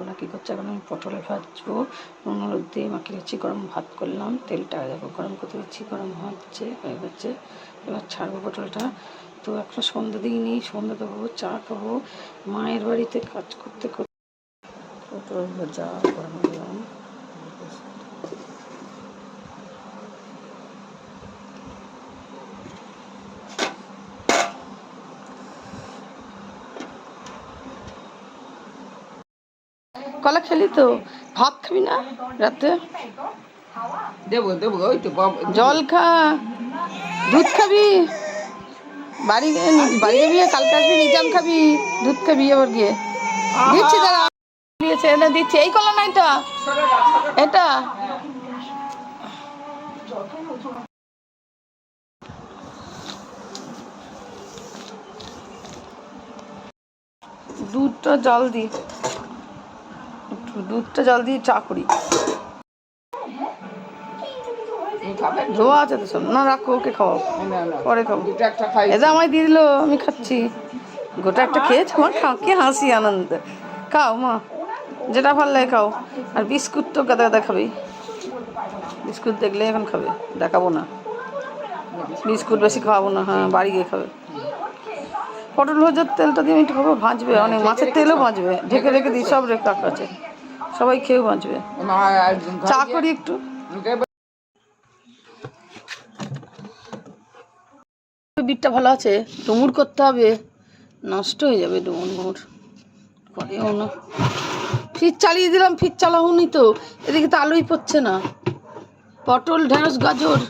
ওরা কী করছে? এখন আমি পটল ভাজবো। নুন দিয়ে মাখিয়ে দিচ্ছি, গরম ভাত করলাম। তেলটা দেখো, গরম করতে দিচ্ছি, গরম হচ্ছে, হয়ে যাচ্ছে এবার ছাড়বো পটলটা। তো এখন সন্ধ্যে দিইনি সন্ধ্যে দেবো চা খাব। মায়ের বাড়িতে কাজ করতে করতে পটল ভাজা গরম কলা খেলি তো ভাত খাবি না রাতে? দেবো দেবো ওই তো জল খা। দুধ খাবি? বাড়ি বাড়ি যাবি কালকে আসবি নিজাম খাবি দুধ খাবি আবার গিয়ে। দিচ্ছি দাঁড়া। দিয়েছে এটা দিচ্ছি। এই কলা না এটা? এটা দুধটা জল দি। একটু দুধটা জল দিয়ে চা করি। ধোয়া আছে তো সব। না রাখো ওকে খাওয়াও। পরে খাব। এটা আমায় দিয়ে দিলো আমি খাচ্ছি। গোটা একটা খেয়েছো? আমার খাও কি হাসি আনন্দ। খাও মা। যেটা ভালো লাগে খাও। আর বিস্কুট তো গাদা গাদা খাবি বিস্কুট দেখলে এখন খাবে। দেখাবো না। বিস্কুট বেশি খাওয়াবো না। হ্যাঁ বাড়ি গিয়ে খাবে। পটল ভাজার তেলটা দিয়ে আমি একটু খাব। ভাজবে অনেক মাছের তেলও ভাজবে। ঢেকে রেখে দিই সব রেখে রাখা আছে। সবাই খেয়ে বাঁচবে। চা করি একটু। বিটটা ভালো আছে? ডুমুর করতে হবে। নষ্ট হয়ে যাবে ডুমুর ডুমুর। করেও না। ফির চালিয়ে দিলাম ফির চালাওনি তো। এদিকে তো আলুই পড়ছে না। পটল ঢেঁড়স গাজর।